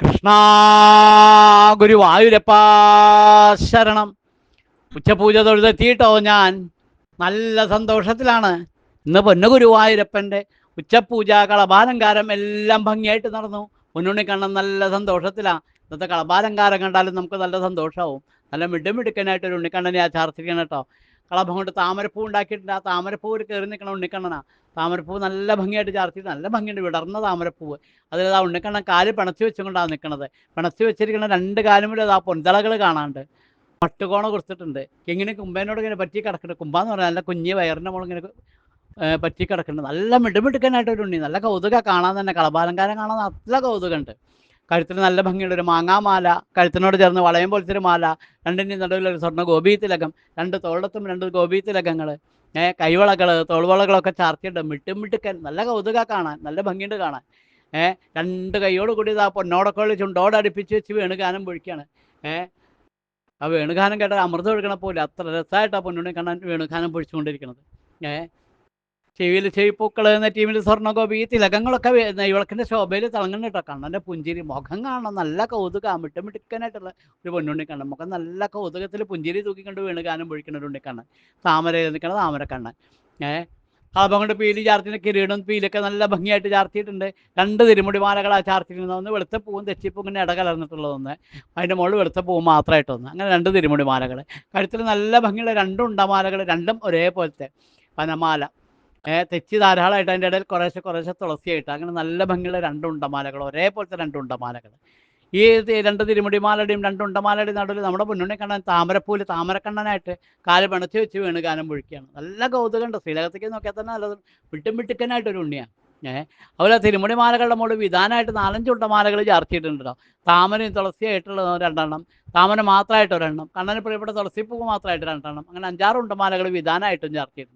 കൃഷ്ണ ഗുരുവായൂരപ്പ ശരണം. ഉച്ചപൂജ തൊഴുതെത്തിയിട്ടോ ഞാൻ. നല്ല സന്തോഷത്തിലാണ്. ഇന്ന് ഗുരുവായൂരപ്പന്റെ ഉച്ചപൂജ കളഭാലങ്കാരം എല്ലാം ഭംഗിയായിട്ട് നടന്നു. പൊന്നുണ്ണി കണ്ണൻ നല്ല സന്തോഷത്തിലാണ് ഇന്നത്തെ കളഭാലങ്കാരം കണ്ടാലും നമുക്ക് നല്ല സന്തോഷമാവും നല്ല മിടുമിടുക്കനായിട്ട് ഒരു ഉണ്ണിക്കണ്ണനെ ആ ചാർത്തിക്കണം കേട്ടോ. കളഭം കൊണ്ട് താമരപ്പൂ ഉണ്ടാക്കിയിട്ടുണ്ട്. ആ താമരപ്പൂ ഒരു കയറി നിൽക്കണം ഉണ്ണിക്കണ്ണനാ. താമരപ്പൂ നല്ല ഭംഗിയായിട്ട് ചാർത്തിയിട്ട് നല്ല ഭംഗിയുണ്ട്. വിടർന്ന താമരപ്പൂവ്. അതിൽ ആ ഉണ്ണിക്കണ്ണൻ കാൽ പിണച്ചു വെച്ചുകൊണ്ടാണ് നിൽക്കുന്നത് പിണച്ചു വെച്ചിരിക്കുന്ന രണ്ട് കാലുമിലും ആ പൊന്തളകൾ കാണാണ്ട് പട്ടുകോണ കുറിച്ചിട്ടുണ്ട് ഇങ്ങനെ കുമ്പേനോട് ഇങ്ങനെ പറ്റി കിടക്കുന്നുണ്ട്. കുമ്പാന്ന് പറഞ്ഞാൽ നല്ല കുഞ്ഞ് വയറിന്റെ മോൾ ഇങ്ങനെ പറ്റി കിടക്കുന്നുണ്ട്. നല്ല മിടുമിടുക്കനായിട്ട് ഒരു ഉണ്ണി. നല്ല കൗതുക. കാണാൻ തന്നെ കളഭാലങ്കാരം കാണാൻ നല്ല കൗതുകമുണ്ട്. കഴുത്തിന് നല്ല ഭംഗിയുള്ള ഒരു മാങ്ങാമാല കഴുത്തിനോട് ചേർന്ന് വളയം പോലത്തെ ഒരു മാല രണ്ടിന്റെയും നടുവിൽ ഒരു സ്വർണ ഗോപീത്തിലകം രണ്ട് തോളത്തും രണ്ട് ഗോപീത്തിലകങ്ങൾ ഏഹ് കൈവളകൾ തോൾവളകളൊക്കെ ചാർത്തിയിട്ട് മിട്ടും മിട്ടുക്കൽ നല്ല കൗതുക കാണാൻ നല്ല ഭംഗിയുണ്ട് കാണാൻ. ഏഹ് രണ്ട് കൈയോട് കൂടി ഇതാ പൊന്നോടൊക്കെ ചുണ്ടോട് അടുപ്പിച്ച് വെച്ച് വേണുഗാനം പൊഴിക്കുകയാണ്. ഏഹ് ആ വേണുഗാനം കേട്ടാൽ അമൃതം ഒഴുകണ പോലെ അത്ര രസമായിട്ടാണ് പൊന്നുണ്ണി കാണാൻ വേണുഗാനം പൊഴിച്ചുകൊണ്ടിരിക്കുന്നത്. ഏ ചെവിയിൽ ചെവിപ്പൂക്കൾ എന്ന ടീമിൽ സ്വർണഗോപി ഈ തിലകങ്ങളൊക്കെ നെയ്വിളക്കിന്റെ ശോഭയിൽ തിളങ്ങുന്ന കേട്ടോ. പുഞ്ചിരി മുഖം കാണണം. നല്ല കൗതുക. മിട്ടുമിടുക്കനായിട്ടുള്ള ഒരു പൊന്നുണ്ണി കണ്ണൻ. മുഖം നല്ല കൗതുകത്തിൽ പുഞ്ചിരി തൂക്കിക്കൊണ്ട് വീണ് ഗാനം പൊഴിക്കുന്ന ഒരു ഉണ്ണിക്കണ്ണൻ താമര നിൽക്കണ താമരക്കണ്ണൻ ഏഹ് കളഭം കൊണ്ട് പീലി ചാർത്തിന് കിരീടം പീലൊക്കെ നല്ല ഭംഗിയായിട്ട് ചാർത്തിയിട്ടുണ്ട്. രണ്ട് തിരുമുടി മാലകളാ ചാർത്തിയിരുന്നത് ഒന്ന് വെളുത്ത പൂവും തെച്ചിപ്പൂ ഇങ്ങനെ ഇടകലർന്നിട്ടുള്ളതൊന്ന് അതിന്റെ മുകളിൽ വെളുത്ത പൂവ് മാത്രമായിട്ടൊന്ന് അങ്ങനെ രണ്ട് തിരുമുടി മാലകൾ കഴുത്തിൽ നല്ല ഭംഗിയുള്ള രണ്ടും ഉണ്ടമാലകൾ രണ്ടും ഒരേപോലത്തെ പനമാല. തെച്ചി ധാരാളമായിട്ട് അതിന്റെ ഇടയിൽ കുറേശ്ശെ കുറേശ്ശെ തുളസിയായിട്ട്. അങ്ങനെ നല്ല ഭംഗിയുള്ള രണ്ട് ഉണ്ടമാലകൾ ഒരേപോലത്തെ രണ്ട് ഉണ്ടമാലകൾ. ഈ രണ്ട് തിരുമുടിമാലയുടെയും രണ്ട് ഉണ്ടമാലയുടെയും നടുവിൽ നമ്മുടെ മുന്നുണ്ണി കണ്ണൻ താമരപ്പൂൽ താമരക്കണ്ണനായിട്ട് കാൽ പിണച്ച് വെച്ച് വീണ് ഗാനം പൊഴിക്കുകയാണ് നല്ല കൗതുകമുണ്ട്. ശ്രീലകത്തേക്ക് നോക്കിയാൽ തന്നെ നല്ലത് വിട്ടും വിട്ടുക്കനായിട്ടൊരു ഉണ്ണിയാണ് ഏഹ് അതുപോലെ തിരുമുടിമാലകളുടെ മുകളിൽ വിധാനമായിട്ട് നാലഞ്ച് ഉണ്ടമാലകൾ ചാർത്തിയിട്ടുണ്ട് താമരയും തുളസിയായിട്ടുള്ള രണ്ടെണ്ണം താമര മാത്രമായിട്ട് ഒരെണ്ണം കണ്ണന് പ്രിയപ്പെട്ട തുളസിപ്പൂ മാത്രമായിട്ട് രണ്ടെണ്ണം അങ്ങനെ അഞ്ചാറ് ഉണ്ടമാലകൾ വിധാനമായിട്ടും ചാർത്തിയിട്ടുണ്ട്.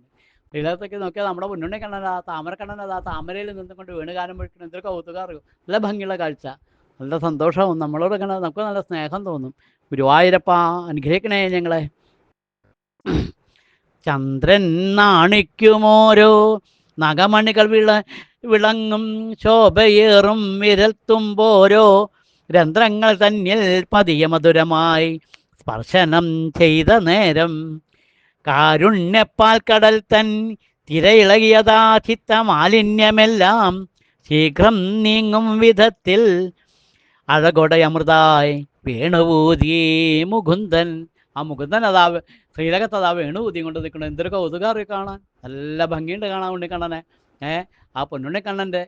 ശ്രീലകത്തേക്ക് നോക്കിയാൽ നമ്മുടെ മുന്നുണ്ണി കണ്ണനാ ആ താമര കണ്ണൻ ആ താമരയിൽ നിന്നുകൊണ്ട് വീണ് പൊഴിക്കണം എന്തൊരു കൗതുകം നല്ല ഭംഗിയുള്ള കാഴ്ച. നല്ല സന്തോഷവും നമ്മളോട് ഇങ്ങനെ നമുക്ക് നല്ല സ്നേഹം തോന്നും. ഗുരുവായൂരപ്പ അനുഗ്രഹിക്കണേ ഞങ്ങളെ. ചന്ദ്രൻ നാണിക്കുമോരോ നഗമണികൾ വിള വിളങ്ങും ശോഭയേറും വിരൽത്തുമ്പോരോ രന്ധ്രങ്ങൾ തന്നിൽ പതിയ മധുരമായി സ്പർശനം ചെയ്ത നേരം കാരുണ്യപ്പാൽ കടൽ തൻ തിരയിളകിയതാ ചിത്ത മാലിന്യമെല്ലാം ശീഘ്രം നീങ്ങും വിധത്തിൽ. അഴകൊടയമൃതായി വേണുപൂതി മുകുന്ദൻ. ആ മുകുന്ദൻ അതാ ശ്രീലകത്ത് അതാ വേണുപൂതി കൊണ്ട് നിൽക്കണം. എന്തൊരു കൗതുകാറി കാണാൻ. നല്ല ഭംഗിയുണ്ട് കാണാൻ ഉണ്ണിക്കണ്ണനെ ഏ ആ പൊന്നുണ്ണിക്കണ്ണന്റെ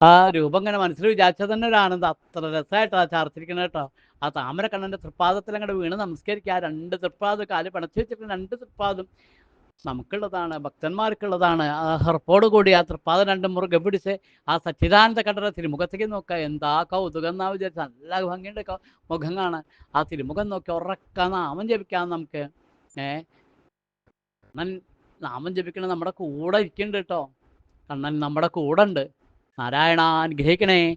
ആ രൂപം ഇങ്ങനെ മനസ്സിൽ വിചാരിച്ചത് തന്നെ ഒരു ആനന്ദം അത്ര രസമായിട്ടാ ചാർത്തിരിക്കുന്നത് കേട്ടോ. ആ താമരക്കണ്ണന്റെ തൃപ്പാദത്തിൽ അങ്ങോട്ട് വീണ് നമസ്കരിക്കുക. ആ രണ്ട് തൃപ്പാദം കാൽ പിണച്ച് വെച്ചിട്ട് രണ്ട് തൃപ്പാദം നമുക്കുള്ളതാണ് ഭക്തന്മാർക്കുള്ളതാണ്. ആ ഹെർപ്പോട് കൂടി ആ തൃപ്പാദം രണ്ടും മുറുകെ പിടിച്ച് ആ സച്ചിദാനന്ദ കണ്ടറ തിരുമുഖത്തേക്ക് നോക്കുക. എന്താ കൗതുകം എന്നാ വിചാരിച്ച നല്ല ഭംഗിയുടെ മുഖം കാണാൻ. ആ തിരുമുഖം നോക്കി ഉറക്ക നാമം ജപിക്കാം നമുക്ക്. ഏ? കണ്ണൻ നാമം ജപിക്കണം നമ്മുടെ കൂടെ ഇരിക്കുന്നുണ്ട് കേട്ടോ. കണ്ണൻ നമ്മുടെ കൂടെ ഉണ്ട്. നാരായണ അനുഗ്രഹിക്കണേ.